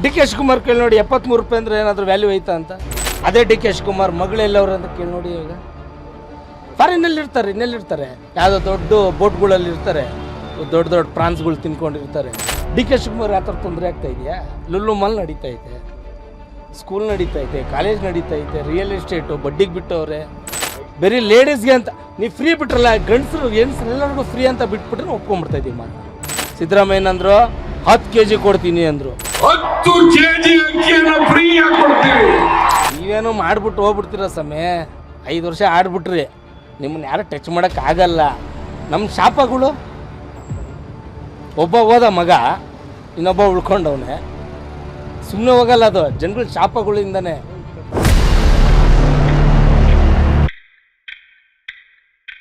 D K Shivakumar ಕೇಳಿ ನೋಡಿ ಎಪ್ಪತ್ಮೂರು ರೂಪಾಯಿ ಅಂದ್ರೆ ಏನಾದರೂ ವ್ಯಾಲ್ಯೂ ಐತಾ ಅಂತ? ಅದೇ ಡಿ ಕೆ ಶಿವಕುಮಾರ್ ಮಗಳೆಲ್ಲವ್ರು ಅಂತ ಕೇಳಿ ನೋಡಿ ಈಗ. ಫಾರಿನಲ್ಲಿ ಇರ್ತಾರೆ ಇನ್ನೆಲ್ಲಿರ್ತಾರೆ ಯಾವುದೋ ದೊಡ್ಡ ಬೋಟ್ಗಳಲ್ಲಿ ಇರ್ತಾರೆ ದೊಡ್ಡ ದೊಡ್ಡ ಪ್ರಾನ್ಸ್ಗಳು ತಿನ್ಕೊಂಡಿರ್ತಾರೆ. ಡಿ ಕೆ ಶಿವಕುಮಾರ್ ಆ ಥರ ತೊಂದರೆ ಆಗ್ತಾ ಇದೆಯಾ? ಲುಲ್ಲು ಮಾಲ್ ನಡೀತಾ ಇದೆ. ಸ್ಕೂಲ್ ನಡೀತಾ ಐತೆ ಕಾಲೇಜ್ ನಡೀತಾ ಐತೆ ರಿಯಲ್ ಎಸ್ಟೇಟು ಬಡ್ಡಿಗೆ ಬಿಟ್ಟವ್ರೆ. ಬರೀ ಲೇಡೀಸ್ಗೆ ಅಂತ, ನೀವು ಫ್ರೀ ಬಿಟ್ರಲ್ಲ, ಗಂಡಸರು ಹೆಣ್ಸರು ಎಲ್ಲರಿಗೂ ಫ್ರೀ ಅಂತ ಬಿಟ್ಬಿಟ್ರೆ ಒಪ್ಕೊಂಡ್ಬಿಡ್ತಾ ಇದ್ದೀವಿ ಮಾತು ಸಿದ್ದರಾಮಯ್ಯ ಅಂದ್ರು, ಹತ್ತು ಕೆ ಜಿ ಕೊಡ್ತೀನಿ ಅಂದರು. ಹತ್ತು ಕೆಜಿ ಅಕ್ಕಿಯನ್ನು ಫ್ರೀ ಆಗಿ ಕೊಡ್ತೀವಿ. ನೀವೇನು ಮಾಡ್ಬಿಟ್ಟು ಹೋಗ್ಬಿಡ್ತೀರ ಸಮಯ ಐದು ವರ್ಷ ಆಡ್ಬಿಟ್ರಿ. ನಿಮ್ಮನ್ನ ಯಾರು ಟಚ್ ಮಾಡೋಕ್ಕಾಗಲ್ಲ ನಮ್ಮ ಶಾಪಗಳು? ಒಬ್ಬ ಹೋದ ಮಗ, ಇನ್ನೊಬ್ಬ ಉಳ್ಕೊಂಡವನೆ. ಸುಮ್ಮನೆ ಹೋಗಲ್ಲ ಅದು. ಜನಗಳ ಶಾಪಗಳಿಂದನೇ.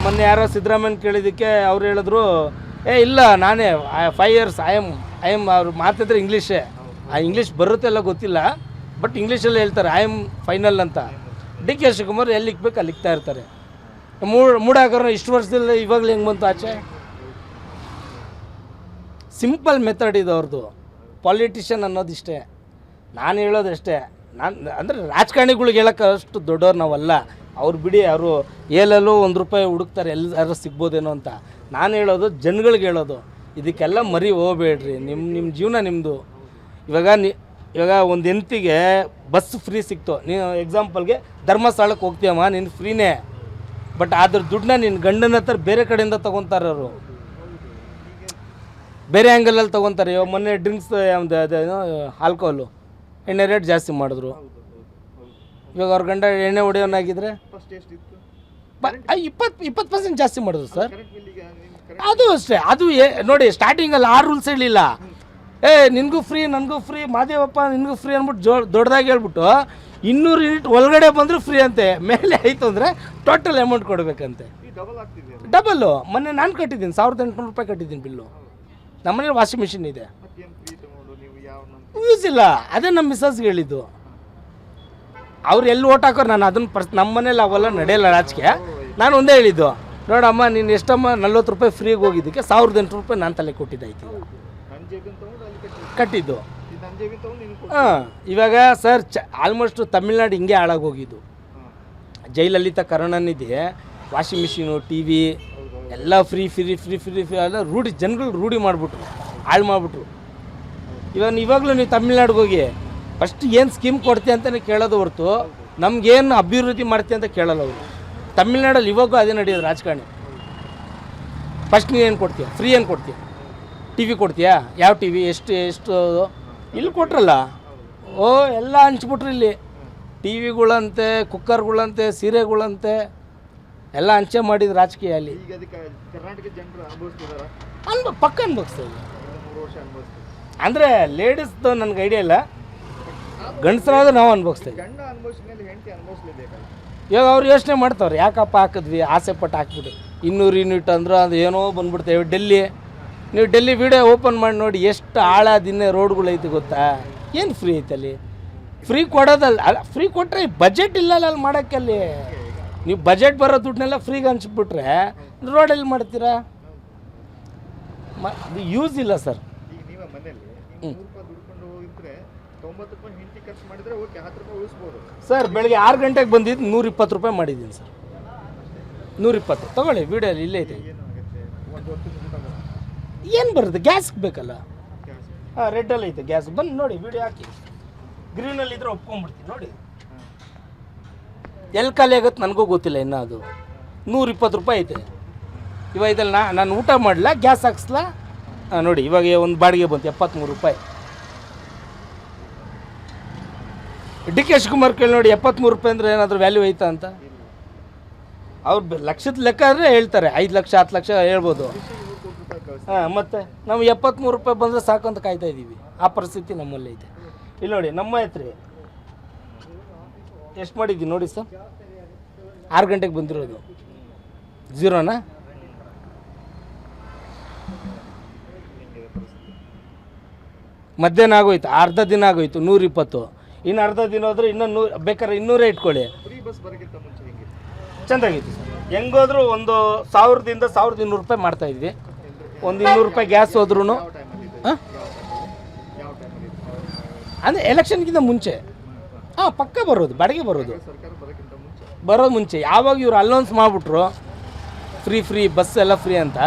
ಮೊನ್ನೆ ಯಾರೋ ಸಿದ್ದರಾಮಯ್ಯ ಕೇಳಿದ್ದಕ್ಕೆ ಅವ್ರು ಹೇಳಿದ್ರು, ಏ, ಇಲ್ಲ, ನಾನೇ. Five years I M I M ಅವ್ರು ಮಾತಾಡಿದ್ರೆ ಇಂಗ್ಲೀಷೇ ಆ ಇಂಗ್ಲೀಷ್ ಬರುತ್ತೆ ಎಲ್ಲ ಗೊತ್ತಿಲ್ಲ ಬಟ್ ಇಂಗ್ಲೀಷಲ್ಲಿ ಹೇಳ್ತಾರೆ ಐ ಎಂ ಫೈನಲ್ ಅಂತ. ಡಿ ಕೆ ಶಿವಕುಮಾರ್ ಎಲ್ಲಿ ಇಕ್ಬೇಕು, ಅಲ್ಲಿ ಇಕ್ತಾ ಇರ್ತಾರೆ. ಮೂಡ್ ಮೂಡಾಕರ ಇಷ್ಟು ವರ್ಷದಲ್ಲಿ ಇವಾಗಲೇ ಹೆಂಗೆ ಬಂತು ಆಚೆ? ಸಿಂಪಲ್ ಮೆಥಡ್ ಇದು ಅವ್ರದ್ದು ಪಾಲಿಟಿಷಿಯನ್ ಅನ್ನೋದಿಷ್ಟೇ. ನಾನು ಹೇಳೋದಷ್ಟೇ. ನಾನು, ಅಂದರೆ ರಾಜಕಾರಣಿಗಳಿಗೆ ಹೇಳೋಕೆ ಅಷ್ಟು ದೊಡ್ಡವ್ರು ನಾವಲ್ಲ. ಅವ್ರು ಬಿಡಿ ಅವರು ಏಲಲ್ಲೂ ಒಂದು ರೂಪಾಯಿ ಹುಡುಕ್ತಾರೆ ಎಲ್ಲರೂ ಸಿಗ್ಬೋದೇನೋ ಅಂತ. ನಾನು ಹೇಳೋದು, ಜನಗಳಿಗೆ ಹೇಳೋದು. ಇದಕ್ಕೆಲ್ಲ ಮರಿ ಹೋಗಬೇಡ್ರಿ. ನಿಮ್ಮ ನಿಮ್ಮ ಜೀವನ ನಿಮ್ಮದು ಇವಾಗ ನಿ ಇವಾಗ ಒಂದು ಹೆಂಡ್ತಿಗೆ ಬಸ್ ಫ್ರೀ ಸಿಕ್ತು. ನೀನು ಎಕ್ಸಾಂಪಲ್ಗೆ ಧರ್ಮಸ್ಥಳಕ್ಕೆ ಹೋಗ್ತೀಯಮ್ಮ ನೀನು ಫ್ರೀನೇ ಬಟ್ ಅದ್ರ ದುಡ್ಡನ್ನ ನಿನ್ನ ಗಂಡನ ಹತ್ರ ಬೇರೆ ಕಡೆಯಿಂದ ತೊಗೊತಾರೆ ಅವರು. ಬೇರೆ ಆ್ಯಂಗಲಲ್ಲಿ ತೊಗೊತಾರೆ. ಇವಾಗ ಮೊನ್ನೆ ಡ್ರಿಂಕ್ಸ್ ಒಂದು ಅದೇನೋ ಆಲ್ಕೋಹಾಲು ಎಣ್ಣೆ ರೇಟ್ ಜಾಸ್ತಿ ಮಾಡಿದ್ರು. ಇವಾಗ ಅವ್ರ ಗಂಡ ಎಣ್ಣೆ ಹೊಡೆಯೋನಾಗಿದ್ರೆ ಇಪ್ಪತ್ತು ಇಪ್ಪತ್ತು ಪರ್ಸೆಂಟ್ ಜಾಸ್ತಿ ಮಾಡಿದ್ರು ಸರ್ ಅದು ಅಷ್ಟೇ. ಅದು ನೋಡಿ ಸ್ಟಾರ್ಟಿಂಗಲ್ಲಿ ಆ ರೂಲ್ಸ್ ಹೇಳಿಲ್ಲ ಏ ನಿನಗೂ ಫ್ರೀ ನನಗೂ ಫ್ರೀ ಮಾದೇವಪ್ಪ ನಿನಗೂ ಫ್ರೀ ಅಂದ್ಬಿಟ್ಟು ಜೋ ದೊಡ್ಡದಾಗಿ ಹೇಳ್ಬಿಟ್ಟು ಇನ್ನೂರು ಯೂನಿಟ್ ಒಳಗಡೆ ಬಂದರೂ ಫ್ರೀ ಅಂತೆ ಮೇಲೆ ಆಯಿತು ಅಂದರೆ ಟೋಟಲ್ ಅಮೌಂಟ್ ಕೊಡಬೇಕಂತೆ. ಡಬಲ್ಲು ಮೊನ್ನೆ ನಾನು ಕಟ್ಟಿದ್ದೀನಿ ಸಾವಿರದ ಎಂಟುನೂರು ರೂಪಾಯಿ ಕಟ್ಟಿದ್ದೀನಿ ಬಿಲ್ಲು ನಮ್ಮನೇಲಿ ವಾಷಿಂಗ್ ಮಿಷಿನ್ ಇದೆ. ಯೂಸ್ ಇಲ್ಲ. ಅದೇ ನಮ್ಮ ಮಿಸ್ಸಸ್ಗೆ ಹೇಳಿದ್ದು. ಅವ್ರು ಎಲ್ಲಿ ಓಟ್ ಹಾಕೋರು ನಾನು ಅದನ್ನು ಪರ್ಸ್ ನಮ್ಮ ಮನೇಲಿ ಅವೆಲ್ಲ ನಡೆಯಲ್ಲ ರಾಜಕೀಯ. ನಾನು ಒಂದೇ ಹೇಳಿದ್ದು. ನೋಡಮ್ಮ ನೀನು ಎಷ್ಟಮ್ಮ ನಲ್ವತ್ತು ರೂಪಾಯಿ ಫ್ರೀಗೆ ಹೋಗಿದ್ದಕ್ಕೆ ಸಾವಿರದ ಎಂಟು ರೂಪಾಯಿ ನಾನು ತಲೆ ಕೊಟ್ಟಿದ್ದಾಯ್ತು. ಕಟ್ಟಿದ್ದು. ಹಾಂ ಇವಾಗ ಸರ್ ಚ ಆಲ್ಮೋಸ್ಟ್ ತಮಿಳ್ನಾಡು ಹಿಂಗೆ ಹಾಳಾಗೋಗಿದ್ದು. ಜೈಲಲಿತ ಕರ್ಣನಿದೆ ವಾಷಿಂಗ್ ಮಿಷಿನು ಟಿ ವಿ ಎಲ್ಲ free free free free free ಎಲ್ಲ ರೂಢಿ ಜನಗಳು ರೂಢಿ ಮಾಡಿಬಿಟ್ರು ಹಾಳು ಮಾಡಿಬಿಟ್ರು. ಇವಾಗ ಇವಾಗಲೂ ನೀವು ತಮಿಳ್ನಾಡಿಗೆ ಹೋಗಿ ಫಸ್ಟ್ ಏನು ಸ್ಕೀಮ್ ಕೊಡ್ತೀಯ ಅಂತಲೇ ಕೇಳೋದು ಹೊರತು ನಮಗೇನು ಅಭಿವೃದ್ಧಿ ಮಾಡ್ತೀಯ ಅಂತ ಕೇಳಲ್ಲ ಅವರು. ತಮಿಳ್ನಾಡಲ್ಲಿ ಇವಾಗೂ ಅದೇ ನಡೆಯೋದು ರಾಜಕಾರಣಿ. ಫಸ್ಟ್ ಏನು ಕೊಡ್ತೀಯ? ಫ್ರೀ ಏನು ಕೊಡ್ತೀಯ? ಟಿ ವಿ ಕೊಡ್ತೀಯಾ? ಯಾವ ಟಿ ವಿ ಎಷ್ಟು ಎಷ್ಟು ಇಲ್ಲಿ ಕೊಟ್ರಲ್ಲ. ಓ ಎಲ್ಲ ಹಂಚ್ಬಿಟ್ರು ಇಲ್ಲಿ. ಟಿ ವಿಗಳಂತೆ ಕುಕ್ಕರ್ಗಳಂತೆ ಸೀರೆಗಳಂತೆ ಎಲ್ಲ ಹಂಚೆ ಮಾಡಿದ್ರು ರಾಜಕೀಯ ಅಲ್ಲಿ. ಅನ್ಬ ಪಕ್ಕ ಅನ್ಬೋಗ್ಸ್ತೀವಿ ಅಂದರೆ ಲೇಡೀಸ್ದು ನನಗೆ ಐಡಿಯಾ ಇಲ್ಲ. ಗಂಡಸರಾದ್ರೆ ನಾವು ಅನ್ಬೋಗ್ಸ್ತೀವಿ ಇವಾಗ ಅವ್ರು ಯೋಚನೆ ಮಾಡ್ತಾವ್ರೆ ಯಾಕಪ್ಪ ಹಾಕಿದ್ವಿ ಆಸೆ ಪಟ್ಟು ಹಾಕ್ಬಿಟ್ಟು. ಇನ್ನೂರು ಯೂನಿಟ್ ಅಂದ್ರೆ ಅದು ಏನೋ ಬಂದ್ಬಿಡ್ತೇವೆ ಡೆಲ್ಲಿ. ನೀವು ಡೆಲ್ಲಿ ವಿಡಿಯೋ ಓಪನ್ ಮಾಡಿ ನೋಡಿ ಎಷ್ಟು ಆಳ ದಿನ ರೋಡ್ಗಳೈತಿ ಗೊತ್ತಾ? ಏನು ಫ್ರೀ ಐತೆ ಅಲ್ಲಿ? ಫ್ರೀ ಕೊಡೋದಲ್ಲ ಅಲ್ಲ ಫ್ರೀ ಕೊಟ್ಟರೆ ಬಜೆಟ್ ಇಲ್ಲಲ್ಲ ಅಲ್ಲಿ ಮಾಡೋಕ್ಕೆ ಅಲ್ಲಿ? ನೀವು ಬಜೆಟ್ ಬರೋ ದುಡ್ಡನ್ನೆಲ್ಲ ಫ್ರೀಗೆ ಹಂಚ್ಬಿಟ್ರೆ ರೋಡಲ್ಲಿ ಮಾಡ್ತೀರಾ? ಮ ಅದು ಯೂಸ್ ಇಲ್ಲ ಸರ್ ಸರ್ ಬೆಳಗ್ಗೆ ಆರು ಗಂಟೆಗೆ ಬಂದಿದ್ದು ನೂರಿಪ್ಪತ್ತು ರೂಪಾಯಿ ಮಾಡಿದ್ದೀನಿ ಸರ್ ನೂರಿಪ್ಪತ್ತು. ತಗೊಳ್ಳಿ ವೀಡಿಯೋ ಇಲ್ಲೇ ಇದೆ. ಏನು ಬರುತ್ತೆ. ಗ್ಯಾಸ್ಗೆ ಬೇಕಲ್ಲ? ಹಾಂ ರೆಡ್ಡಲ್ಲಿ ಐತೆ ಗ್ಯಾಸ್ ಬಂದು ನೋಡಿ ವಿಡಿಯೋ ಹಾಕಿ. ಗ್ರೀನಲ್ಲಿ ಇದ್ರೆ ಒಪ್ಕೊಂಡ್ಬಿಡ್ತೀನಿ ನೋಡಿ. ಎಲ್ಲಿ ಖಾಲಿ ಆಗುತ್ತೆ ನನಗೂ ಗೊತ್ತಿಲ್ಲ ಇನ್ನೂ ಅದು. ನೂರ ಇಪ್ಪತ್ತು ರೂಪಾಯಿ ಐತೆ. ಇವಾಗ ಇದಲ್ಲ ನಾ ನಾನು ಊಟ ಮಾಡಲ ಗ್ಯಾಸ್ ಹಾಕ್ಸ್ಲಾ? ಹಾಂ ನೋಡಿ ಇವಾಗ ಒಂದು ಬಾಡಿಗೆ ಬಂತು ಎಪ್ಪತ್ತ್ಮೂರು ರೂಪಾಯಿ. ಡಿ ಕೆ ಶಿವಕುಮಾರ್ ಕೇಳಿ ನೋಡಿ ಎಪ್ಪತ್ತ್ಮೂರು ರೂಪಾಯಿ ಅಂದರೆ ಏನಾದರೂ ವ್ಯಾಲ್ಯೂ ಐತಾ ಅಂತ? ಅವ್ರು ಲಕ್ಷದ ಲೆಕ್ಕ ಆದರೆ ಹೇಳ್ತಾರೆ ಐದು ಲಕ್ಷ ಹತ್ತು ಲಕ್ಷ ಹೇಳ್ಬೋದು ನೂರು ಕೋಟಿ ರೂಪಾಯಿ ಕಳಿಸ್ ಹಾಂ, ಮತ್ತೆ ನಾವು ಎಪ್ಪತ್ತ್ಮೂರು ರೂಪಾಯಿ ಬಂದರೆ ಸಾಕು ಅಂತ ಕಾಯ್ತಾ ಇದ್ದೀವಿ. ಆ ಪರಿಸ್ಥಿತಿ ನಮ್ಮಲ್ಲಿ ಐತೆ ಇಲ್ಲಿ ನೋಡಿ, ನಮ್ಮ ಐತ್ರಿ ಎಷ್ಟು ಮಾಡಿದ್ವಿ ನೋಡಿ ಸರ್? ಆರು ಗಂಟೆಗೆ ಬಂದಿರೋದು. ಝೀರೋನಾ ಮಧ್ಯಾಹ್ನ ಆಗೋಯ್ತು, ಅರ್ಧ ದಿನ ಆಗೋಯ್ತು, ನೂರಿಪ್ಪತ್ತು. ಇನ್ನು ಅರ್ಧ ದಿನ ಹೋದ್ರೆ ಇನ್ನೂ ನೂರು ಬೇಕಾದ್ರೆ ಇನ್ನೂರೇ ಇಟ್ಕೊಳ್ಳಿ. ಚೆಂದಾಗಿತ್ತು ಸರ್. ಹೆಂಗೋದ್ರೂ ಒಂದು ಸಾವಿರದಿಂದ ಸಾವಿರದ ಇನ್ನೂರು ರೂಪಾಯಿ ಮಾಡ್ತಾ ಇದ್ವಿ. ಒಂದು ಇನ್ನೂರು ರೂಪಾಯಿ ಗ್ಯಾಸ್ ಹೋದ್ರೂ ಅಂದ್ರೆ ಎಲೆಕ್ಷನ್ಗಿಂತ ಮುಂಚೆ? ಹಾಂ, ಪಕ್ಕ ಬರೋದು, ಬಾಡಿಗೆ ಬರೋದು. ಬರೋದು ಮುಂಚೆ. ಯಾವಾಗ ಇವರು ಅಲೌನ್ಸ್ ಮಾಡಿಬಿಟ್ರು ಫ್ರೀ ಫ್ರೀ ಬಸ್ ಎಲ್ಲ ಫ್ರೀ ಅಂತ,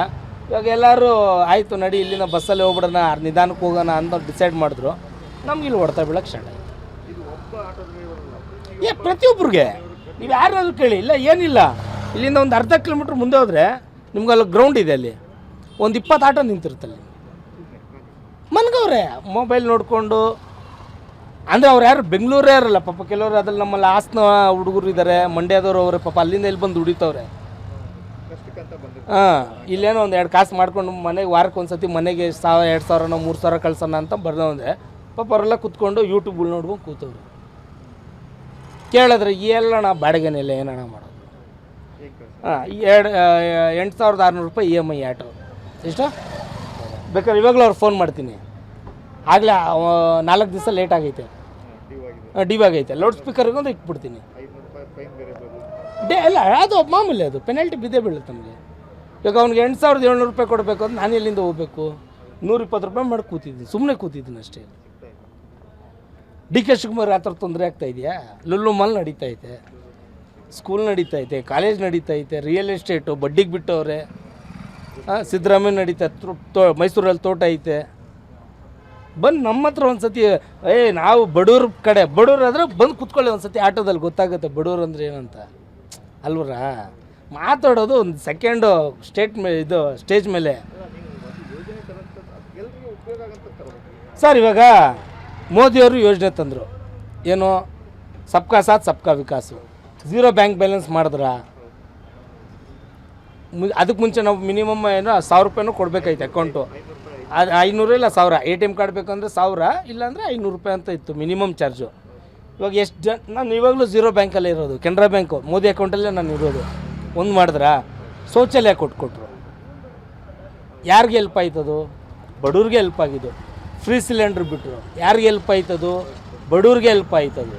ಇವಾಗ ಎಲ್ಲರೂ, ಆಯಿತು, ನಡಿ, ಇಲ್ಲಿನ ಬಸ್ಸಲ್ಲಿ ಹೋಗ್ಬಿಡೋಣ ನಿಧಾನಕ್ಕೆ ಹೋಗೋಣ ಅಂತ ಡಿಸೈಡ್ ಮಾಡಿದ್ರು. ನಮ್ಗೆ ಇಲ್ಲಿ ಹೊಡ್ತಾ ಬೀಳಕ್ಕೆ ಸ್ಟಾರ್ಟ್ ಆಯ್ತು. ಏ ಪ್ರತಿಯೊಬ್ಬರಿಗೆ ನೀವು ಯಾರಾದ್ರೂ ಕೇಳಿ. ಇಲ್ಲ, ಏನಿಲ್ಲ. ಇಲ್ಲಿಂದ ಒಂದು ಅರ್ಧ ಕಿಲೋಮೀಟ್ರ್ ಮುಂದೆ ಹೋದರೆ ನಿಮ್ಗೆ ಅಲ್ಲಿ ಗ್ರೌಂಡ್ ಇದೆ ಅಲ್ಲಿ. ಒಂದು ಇಪ್ಪತ್ತು ಆಟೋ ನಿಂತಿರುತ್ತಲ್ಲಿ ಮನ್ಗವ್ರೆ ಮೊಬೈಲ್ ನೋಡಿಕೊಂಡು ಅಂದರೆ ಅವ್ರು ಯಾರು ಬೆಂಗಳೂರೇ ಇರಲ್ಲ ಪಾಪ ಕೆಲವರು ಅದ್ರಲ್ಲಿ ನಮ್ಮಲ್ಲಿ ಹಾಸನ ಹುಡುಗರು ಇದ್ದಾರೆ ಮಂಡ್ಯದವರು ಅವರು ಪಾಪ ಅಲ್ಲಿಂದ ಇಲ್ಲಿ ಬಂದು ದುಡಿತವ್ರೆ. ಹಾಂ ಇಲ್ಲೇನೋ ಒಂದು ಎರಡು ಕಾಸು ಮಾಡ್ಕೊಂಡು ಮನೆಗೆ ವಾರಕ್ಕೆ ಒಂದು ಸತಿ ಮನೆಗೆ ಸಾವಿರ ಎರಡು ಸಾವಿರನೋ ಮೂರು ಸಾವಿರ ಕಳ್ಸೋಣ ಅಂತ ಬರ್ದವಂದ್ರೆ ಪಾಪ ಅವರೆಲ್ಲ ಕುತ್ಕೊಂಡು ಯೂಟ್ಯೂಬ್ಗಳು ನೋಡ್ಕೊಂಡು ಕೂತವ್ರು. ಕೇಳಿದ್ರೆ ಎಲ್ಲಣ್ಣ ಬಾಡಿಗೆನೆಲ್ಲ ಏನಣ್ಣ ಮಾಡೋದು? ಹಾಂ ಎರಡು ಎಂಟು ಸಾವಿರದ ಆರುನೂರು ರೂಪಾಯಿ ಇ ಎಂ ಐ ಆಟೋ. ಎಷ್ಟು ಬೇಕಾದ್ರೆ ಇವಾಗಲೂ ಅವ್ರು ಫೋನ್ ಮಾಡ್ತೀನಿ. ಆಗಲೇ ನಾಲ್ಕು ದಿವಸ ಲೇಟ್ ಆಗೈತೆ. ಡಿ ಡಿವ್ ಆಗೈತೆ. ಲೌಡ್ ಸ್ಪೀಕರ್ಗೆ ಒಂದು ಇಟ್ಬಿಡ್ತೀನಿ. ಡೇ ಅಲ್ಲ ಅದು ಮಾಮೂಲಿ ಅದು. ಪೆನಾಲ್ಟಿ ಬಿದ್ದೇ ಬೀಳುತ್ತೆ ನಮಗೆ. ಇವಾಗ ಅವ್ನಿಗೆ ಎಂಟು ಸಾವಿರದ ಏಳ್ನೂರು ರೂಪಾಯಿ ಕೊಡಬೇಕು ಅಂತ ನಾನು ಎಲ್ಲಿಂದ ಹೋಗ್ಬೇಕು? ನೂರ ಇಪ್ಪತ್ತು ರೂಪಾಯಿ ಮಾಡಿ ಕೂತಿದ್ದೀನಿ. ಸುಮ್ಮನೆ ಕೂತಿದ್ದೀನಿ ಅಷ್ಟೇ. ಡಿ ಕೆ ಶಿವಕುಮಾರ್ ಆ ಥರ ತೊಂದರೆ ಆಗ್ತಾ ಇದೆಯಾ? ಲುಲ್ಲು ಮಾಲ್ ನಡೀತಾ ಐತೆ. ಸ್ಕೂಲ್ ನಡೀತಾ ಐತೆ ಕಾಲೇಜ್ ನಡೀತಾ ಐತೆ ರಿಯಲ್ ಎಸ್ಟೇಟು ಬಡ್ಡಿಗೆ ಬಿಟ್ಟವ್ರೆ. ಸಿದ್ದರಾಮಯ್ಯ ನಡೀತಾ ತೋ- ತೋ ಮೈಸೂರಲ್ಲಿ ತೋಟ ಐತೆ. ಬಂದು ನಮ್ಮ ಹತ್ರ ಒಂದು ಸತಿ ಏ, ನಾವು ಬಡವ್ರ ಕಡೆ ಬಡವ್ರು ಆದರೆ ಬಂದು ಕುತ್ಕೊಳ್ಳಿ ಒಂದು ಸತಿ ಆಟೋದಲ್ಲಿ ಗೊತ್ತಾಗುತ್ತೆ ಬಡವ್ರು ಅಂದ್ರೆ ಏನಂತ. ಅಲ್ವರಾ? ಮಾತಾಡೋದು ಒಂದು ಸೆಕೆಂಡು ಸ್ಟೇಟ್ ಮೇ ಇದು ಸ್ಟೇಜ್ ಮೇಲೆ. ಸರ್, ಇವಾಗ ಮೋದಿಯವರು ಯೋಜನೆ ತಂದರು. ಏನು? ಸಬ್ಕಾ ಸಾಥ್, ಸಬ್ಕಾ ವಿಕಾಸು. ಝೀರೋ ಬ್ಯಾಂಕ್ ಬ್ಯಾಲೆನ್ಸ್ ಮಾಡಿದ್ರ? ಅದಕ್ಕೆ ಮುಂಚೆ ನಾವು ಮಿನಿಮಮ್ ಏನೋ ಸಾವಿರ ರೂಪಾಯಿನೂ ಕೊಡಬೇಕಾಯ್ತು ಅಕೌಂಟು. ಅದು ಐನೂರು ಇಲ್ಲ ಸಾವಿರ. ಎ ಟಿ ಎಂ ಕಾರ್ಡ್ ಬೇಕಂದ್ರೆ ಸಾವಿರ, ಇಲ್ಲಾಂದರೆ ಐನೂರು ರೂಪಾಯಿ ಅಂತ ಇತ್ತು ಮಿನಿಮಮ್ ಚಾರ್ಜು. ಇವಾಗ ಎಷ್ಟು ಜನ ನಾನು ಇವಾಗಲೂ ಝೀರೋ ಬ್ಯಾಂಕಲ್ಲೇ ಇರೋದು, ಕೆನರಾ ಬ್ಯಾಂಕು. ಮೋದಿ ಅಕೌಂಟಲ್ಲೇ ನಾನು ಇರೋದು. ಒಂದು ಮಾಡಿದ್ರಾ? ಶೌಚಾಲಯ ಕೊಟ್ಕೊಟ್ರು ಯಾರಿಗೆ ಹೆಲ್ಪ್ ಆಯ್ತದು? ಬಡವ್ರಿಗೆ ಹೆಲ್ಪ್ ಆಗಿದ್ದು. ಫ್ರೀ ಸಿಲಿಂಡ್ರ್ ಬಿಟ್ಟರು ಯಾರಿಗೆ ಹೆಲ್ಪ್ ಆಯ್ತದು? ಬಡವ್ರಿಗೆ ಹೆಲ್ಪ್ ಆಯ್ತದು.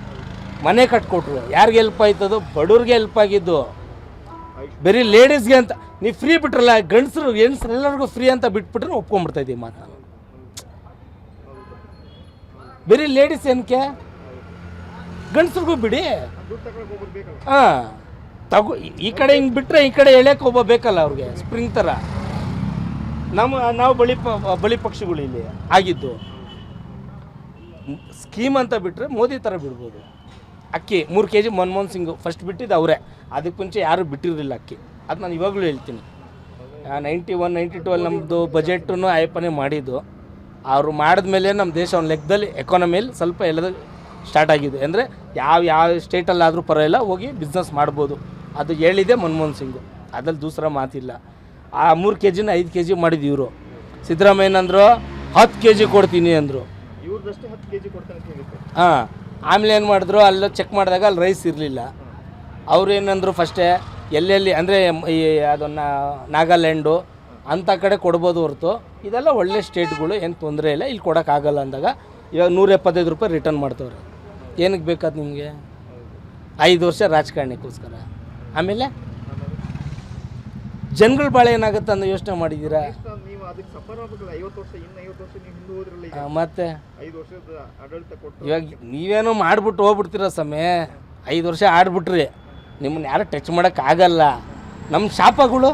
ಮನೆ ಕಟ್ಕೊಟ್ರು. ಯಾರಿಗೆ ಹೆಲ್ಪ್ ಆಯ್ತದು? ಬಡವ್ರಿಗೆ ಹೆಲ್ಪ್ ಆಗಿದ್ದು. ಬರೀ ಲೇಡೀಸ್ಗೆ ಅಂತ ನೀವು ಫ್ರೀ ಬಿಟ್ರಲ್ಲ, ಗಂಡಸರು ಹೆಣ್ಸರು ಎಲ್ಲರಿಗೂ ಫ್ರೀ ಅಂತ ಬಿಟ್ಬಿಟ್ರೆ ಒಪ್ಕೊಂಡ್ಬಿಡ್ತಾ ಇದ್ದೀವಿ ನಾನು ಬರೀ ಲೇಡೀಸ್ ಏನಕ್ಕೆ ಗಂಡಸ್ರಿಗೂ ಬಿಡಿ. ಹಾಂ, ತಗೋ, ಈ- ಈ ಕಡೆ ಹಿಂಗೆ ಬಿಟ್ಟರೆ ಈ ಕಡೆ ಎಳೆಯಕ್ಕೆ ಒಬ್ಬ ಬೇಕಲ್ಲ ಅವ್ರಿಗೆ ಸ್ಪ್ರಿಂಗ್ ಥರ ನಮ್ಮ, ನಾವು ಬಳಿ ಪ, ಬಳಿ ಪಕ್ಷಿಗಳು ಇಲ್ಲಿ ಆಗಿದ್ದು. ಸ್ಕೀಮ್ ಅಂತ ಬಿಟ್ಟರೆ ಮೋದಿ ಥರ ಬಿಡ್ಬೋದು. ಅಕ್ಕಿ ಮೂರು K G Manmohan Singh first ಬಿಟ್ಟಿದ್ದು ಅವರೇ. ಅದಕ್ಕೆ ಮುಂಚೆ ಯಾರೂ ಬಿಟ್ಟಿರಲಿಲ್ಲ ಅಕ್ಕಿ. ಅದು ನಾನು ಇವಾಗಲೂ ಹೇಳ್ತೀನಿ. ನೈಂಟಿ ಒನ್ ನೈಂಟಿ ಟು ಅಲ್ಲಿ ನಮ್ಮದು ಬಜೆಟನ್ನು ಆಯಪ್ಪನೇ ಮಾಡಿದ್ದು. ಅವರು ಮಾಡಿದ ಮೇಲೆ ನಮ್ಮ ದೇಶ ಒಂದು ಲೆಕ್ಕದಲ್ಲಿ ಎಕಾನಮಿಯಲ್ಲಿ ಸ್ವಲ್ಪ ಎಲ್ಲದ ಸ್ಟಾರ್ಟ್ ಆಗಿದೆ. ಅಂದರೆ ಯಾವ ಯಾವ ಸ್ಟೇಟಲ್ಲಾದರೂ ಪರವಾಗಿಲ್ಲ ಹೋಗಿ ಬಿಸ್ನೆಸ್ ಮಾಡ್ಬೋದು. ಅದು ಹೇಳಿದೆ ಮನಮೋಹನ್ ಸಿಂಗ್. ಅದ್ರಲ್ಲಿ ದೂಸರ ಮಾತಿಲ್ಲ. ಆ ಮೂರು ಕೆ ಜಿನ ಐದು ಕೆ ಜಿ ಮಾಡಿದ್ದು ಇವರು. ಸಿದ್ದರಾಮಯ್ಯನಂದ್ರು ಹತ್ತು ಕೆ ಜಿ ಕೊಡ್ತೀನಿ ಅಂದರು. ಇವ್ರದಷ್ಟೇ ಹತ್ತು ಕೆ ಜಿ ಕೊಡ್ತಾನೆ ಅಂತ ಹೇಳಿತ್ತು ಹಾಂ. ಆಮೇಲೆ ಏನು ಮಾಡಿದ್ರು, ಅಲ್ಲಿ ಚೆಕ್ ಮಾಡಿದಾಗ ಅಲ್ಲಿ ರೈಸ್ ಇರಲಿಲ್ಲ. ಅವ್ರು ಏನಂದ್ರು ಫಸ್ಟೇ ಎಲ್ಲೆಲ್ಲಿ, ಅಂದರೆ ಈ ಅದನ್ನು ನಾಗಾಲ್ಯಾಂಡು ಅಂಥ ಕಡೆ ಕೊಡ್ಬೋದು ಹೊರತು. ಇದೆಲ್ಲ ಒಳ್ಳೆ ಸ್ಟೇಟ್ಗಳು ಏನು ತೊಂದರೆ ಇಲ್ಲ. ಇಲ್ಲಿ ಕೊಡೋಕ್ಕಾಗಲ್ಲ ಅಂದಾಗ ಇವಾಗ ನೂರ ಎಪ್ಪತ್ತೈದು ರೂಪಾಯಿ ರಿಟರ್ನ್ ಮಾಡ್ತವ್ರೆ. ಏನಕ್ಕೆ ಬೇಕಾದ ನಿಮಗೆ? ಐದು ವರ್ಷ ರಾಜಕಾರಣಕ್ಕೋಸ್ಕರ ಆಮೇಲೆ? ಜನಗಳ ಭಾಳ ಏನಾಗುತ್ತೆ ಅಂತ ಯೋಚನೆ ಮಾಡಿದ್ದೀರಾ? ಅದಕ್ಕೆ ಸಫರ್ ಆಗ್ಬೇಕಲ್ಲ ಐವತ್ತು ವರ್ಷ ಇನ್ನು ಐವತ್ತು ವರ್ಷ ನೀವು ಹಿಂದೆ ಹೋದ್ರಲ್ಲ ಈಗ. ಮತ್ತೆ? ಐದು ವರ್ಷದ ಆಡಳಿತ ಕೊಟ್ಟು ಇವಾಗ ನೀವೇನೋ ಮಾಡ್ಬಿಟ್ಟು ಹೋಗ್ಬಿಡ್ತೀರ ಸಮಯ ಐದು ವರ್ಷ ಆಡ್ಬಿಟ್ರಿ. ನಿಮ್ಮನ್ನ ಯಾರು ಟಚ್ ಮಾಡೋಕ್ಕಾಗಲ್ಲ ನಮ್ಮ ಶಾಪಗಳು?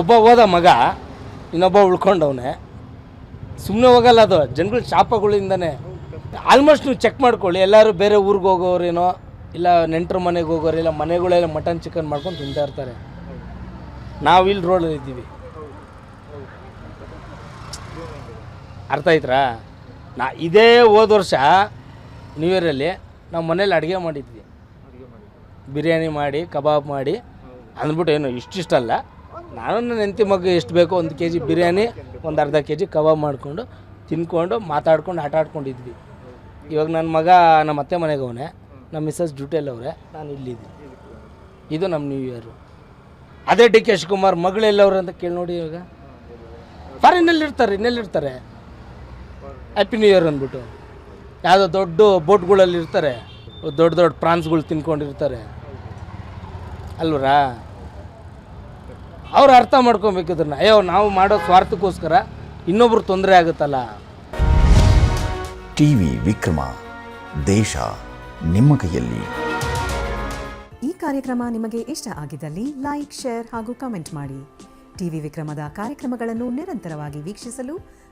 ಒಬ್ಬ ಹೋದ ಮಗ ಇನ್ನೊಬ್ಬ ಉಳ್ಕೊಂಡವನೆ. ಸುಮ್ಮನೆ ಹೋಗಲ್ಲ ಅದು. ಜನಗಳ ಶಾಪಗಳಿಂದನೇ. ಆಲ್ಮೋಸ್ಟ್ ನೀವು ಚೆಕ್ ಮಾಡ್ಕೊಳ್ಳಿ. ಎಲ್ಲರೂ ಬೇರೆ ಊರಿಗೆ ಹೋಗೋರೇನೋ ಇಲ್ಲ ನೆಂಟರ ಮನೆಗೆ ಹೋಗೋರು ಇಲ್ಲ ಮನೆಗಳೆಲ್ಲ ಮಟನ್ ಚಿಕನ್ ಮಾಡ್ಕೊಂಡು ತಿಂತಾ ಇರ್ತಾರೆ. ನಾವು ಇಲ್ಲಿ ರೋಡಲ್ಲಿ ಇದ್ದೀವಿ. ಅರ್ಥ ಆಯ್ತಾ ನಾ ಇದೇ ಹೋದ ವರ್ಷ ನ್ಯೂ ಇಯರಲ್ಲಿ ನಾವು ಮನೇಲಿ ಅಡುಗೆ ಮಾಡಿದ್ವಿ. ಬಿರಿಯಾನಿ ಮಾಡಿ, ಕಬಾಬ್ ಮಾಡಿ. ಅಂದ್ಬಿಟ್ಟು ಏನು ಇಷ್ಟಿಷ್ಟಲ್ಲ ನಾನು ನನ್ನ ಹೆಂಡತಿ ಮಗ ಎಷ್ಟು ಬೇಕೋ ಒಂದು ಕೆ ಜಿ ಬಿರಿಯಾನಿ, ಒಂದು ಅರ್ಧ ಕೆ ಜಿ ಕಬಾಬ್ ಮಾಡಿಕೊಂಡು, ತಿನ್ಕೊಂಡು, ಮಾತಾಡ್ಕೊಂಡು, ಆಟ ಆಡ್ಕೊಂಡಿದ್ವಿ. ಇವಾಗ ನನ್ನ ಮಗ ನಮ್ಮ ಅತ್ತೆ ಮನೆಗೆ ಅವನೇ. ನಮ್ಮ ಮಿಸ್ಸಸ್ ಡ್ಯೂಟಿಯಲ್ಲಿ ಅವರೇ. ನಾನು ಇಲ್ಲಿದ್ದೀನಿ. ಇದು ನಮ್ಮ ನ್ಯೂ ಇಯರು ಅದೇ ಡಿ ಕೆ ಶಿವಕುಮಾರ್ ಮಗಳೆಲ್ಲವ್ರು ಅಂತ ಕೇಳಿ ನೋಡಿ ಇವಾಗ. ಫಾರಿನಲ್ಲಿರ್ತಾರೆ, ಇನ್ನೆಲ್ಲಿರ್ತಾರೆ? ಹ್ಯಾಪಿ ನ್ಯೂ ಇಯರ್ ಅಂದ್ಬಿಟ್ಟು. ಯಾವುದೋ ದೊಡ್ಡ ಬೋಟ್ಗಳಲ್ಲಿ ಇರ್ತಾರೆ. ದೊಡ್ಡ ದೊಡ್ಡ ಪ್ರಾನ್ಸ್ಗಳು ತಿನ್ಕೊಂಡಿರ್ತಾರೆ. ಅಲ್ವರಾ? ಅವ್ರು ಅರ್ಥ ಮಾಡ್ಕೊಬೇಕಿದ್ರನ್ನ ಇದನ್ನ ಅಯ್ಯೋ ನಾವು ಮಾಡೋ ಸ್ವಾರ್ಥಕ್ಕೋಸ್ಕರ ಇನ್ನೊಬ್ರು ತೊಂದರೆ ಆಗುತ್ತಲ್ಲ. T V Vikrama. ದೇಶ ನಿಮ್ಮ ಕೈಯಲ್ಲಿ. ಈ ಕಾರ್ಯಕ್ರಮ ನಿಮಗೆ ಇಷ್ಟ ಆಗಿದ್ದಲ್ಲಿ ಲೈಕ್ ಶೇರ್ ಹಾಗೂ ಕಮೆಂಟ್ ಮಾಡಿ. ಟಿವಿ ವಿಕ್ರಮದ ಕಾರ್ಯಕ್ರಮಗಳನ್ನು ನಿರಂತರವಾಗಿ ವೀಕ್ಷಿಸಲು